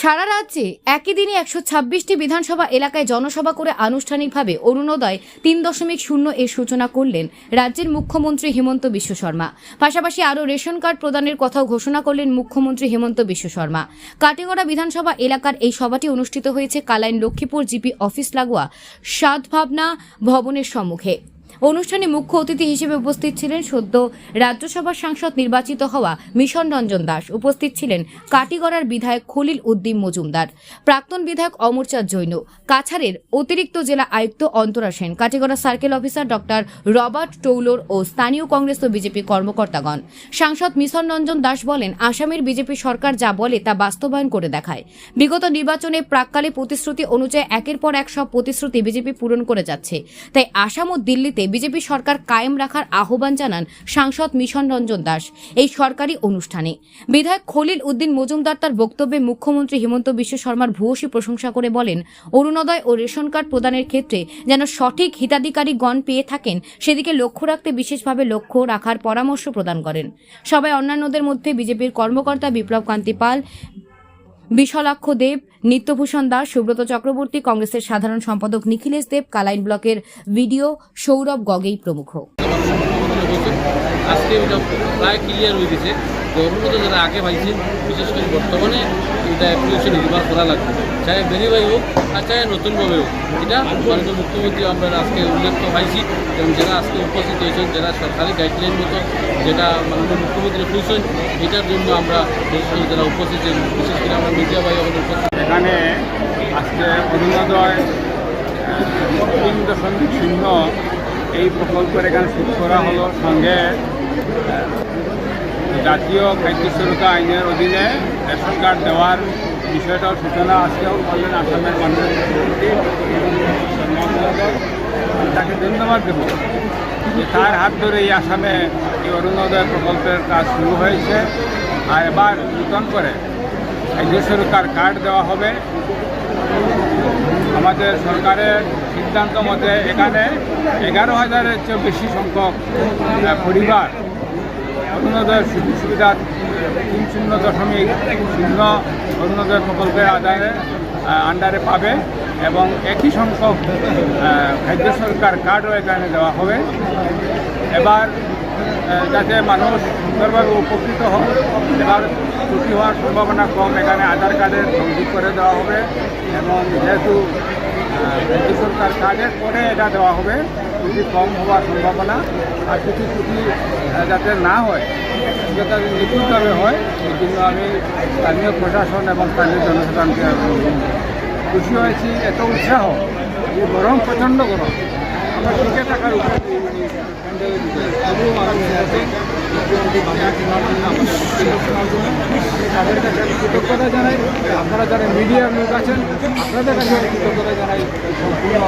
সারা রাজ্যে একই দিনে একশো ছাব্বিশটি বিধানসভা এলাকায় জনসভা করে আনুষ্ঠানিকভাবে অরুণোদয় তিন দশমিক শূন্য এর সূচনা করলেন রাজ্যের মুখ্যমন্ত্রী হেমন্ত বিশ্ব শর্মা। পাশাপাশি আরও রেশন কার্ড প্রদানের কথাও ঘোষণা করলেন মুখ্যমন্ত্রী হেমন্ত বিশ্ব শর্মা। কাটিগড়া বিধানসভা এলাকার এই সভাটি অনুষ্ঠিত হয়েছে কালাইন লক্ষ্মীপুর জিপি অফিস লাগোয়া সাতভাবনা ভবনের সম্মুখে। অনুষ্ঠানে মুখ্য অতিথি হিসেবে উপস্থিত ছিলেন সদ্য রাজ্যসভার সাংসদ নির্বাচিত হওয়া মিশন রঞ্জন দাস। উপস্থিত ছিলেন কাটিগড়ার বিধায়ক খলিল উদ্দিন মজুমদার, প্রাক্তন বিধায়ক অমরচাঁদ জৈন, কাছাড়ের অতিরিক্ত জেলা আয়ুক্ত Antara Sen, Katigora circle officer doctor Robert Taylor ও স্থানীয় কংগ্রেস ও বিজেপি কর্মকর্তাগণ। সাংসদ মিশন রঞ্জন দাস বলেন, আসামের বিজেপি সরকার যা বলে তা বাস্তবায়ন করে দেখায়। বিগত নির্বাচনে প্রাককালে প্রতিশ্রুতি অনুযায়ী একের পর এক সব প্রতিশ্রুতি বিজেপি পূরণ করে যাচ্ছে। তাই আসাম ও দিল্লিতে বিজেপি সরকার কায়েম রাখার আহ্বান জানান সাংসদ মিশন রঞ্জন দাস এই সরকারি অনুষ্ঠানে। বিধায়ক খলিল উদ্দিন মজুমদার তার বক্তব্যে মুখ্যমন্ত্রী হেমন্ত বিশ্ব শর্মার ভূয়সী প্রশংসা করে বলেন, অরুণোদয় ও রেশন কার্ড প্রদানের ক্ষেত্রে যেন সঠিক হিতাধিকারীগণ পেয়ে থাকেন, সেদিকে লক্ষ্য রাখতে বিশেষভাবে লক্ষ্য রাখার পরামর্শ প্রদান করেন। সবাই অন্যান্যদের মধ্যে বিজেপির কর্মকর্তা বিপ্লব কান্তি পাল বিশলাক্ষ দেব, নিত্যভূষণ দাস, সুব্রত চক্রবর্তী, কংগ্রেসের সাধারণ সম্পাদক নিখিলেশ দেব, কালাইন ব্লকের ভিডিও সৌরভ গগেই প্রমুখ। আজকে প্রায় ক্লিয়ার হয়ে গেছে। যে যারা আগে পাইছে বিশেষ করে বর্তমানে এটা অ্যাপ্লিকেশন রিভার করা লাগবে। চাहे ভেরিফাই হোক আর চাই নতুনভাবে হোক। এটা মাননীয় মুখ্যমন্ত্রী আমরা আজকে উল্লেখ পাইছি, এবং যারা আজকে উপস্থিত হয়েছেন, যারা সরকারি গাইডলাইন মতো যেটা মাননীয় মুখ্যমন্ত্রী খুঁজছেন, এটার জন্য আমরা যারা উপস্থিত বিশেষ করে আমরা মিডিয়া ভাই আমাদের উপস্থিত। এখানে আজকে অরুণোদয় এই প্রকল্পের এখানে শুরু করা হলো সঙ্গে জাতীয় খাদ্য সুরক্ষা আইনের অধীনে রেশন কার্ড দেওয়ার বিষয়টাও সূচনা আজকেও করলেন আসামের মাননীয় তাকে ধন্যবাদ দেব যে তার হাত ধরে এই আসামে এই অরুণোদয় প্রকল্পের কাজ শুরু হয়েছে আর এবার নূতন করে খাদ্য সুরক্ষার কার্ড দেওয়া হবে। আমাদের সরকারের সিদ্ধান্ত মতে এখানে এগারো হাজারের চেয়ে বেশি সংখ্যক পরিবার অরুণোদয়ের সুযোগ সুবিধা তিন শূন্য দশমিক শূন্য অরুণোদয় প্রকল্পের আদায়ে আন্ডারে পাবে এবং একই সংখ্যক খাদ্য সরকার কার্ডও এখানে দেওয়া হবে। এবার যাতে মানুষ সুন্দরভাবে উপকৃত হয় এবার ত্রুটি হওয়ার সম্ভাবনা কম। এখানে আধার কার্ডের সংযোগ করে দেওয়া হবে এবং যেহেতু সরকার কার্ডের পরে এটা দেওয়া হবে। ত্রুটি কম হওয়ার সম্ভাবনা আর কিছু ত্রুটি যাতে না হয়, যাতে নিখুঁতভাবে হয়, এই জন্য আমি স্থানীয় প্রশাসন এবং স্থানীয় জনসাধারণকে খুশি হয়েছি, এত উৎসাহ যে গরম, প্রচণ্ড গরম। আমরা টিকে থাকার তাদের কাছে আমি কৃতজ্ঞতা জানাই। আপনারা যারা মিডিয়ার লোক আছেন, আপনাদের কাছে আমি কৃতজ্ঞতা জানাই। সম্পূর্ণ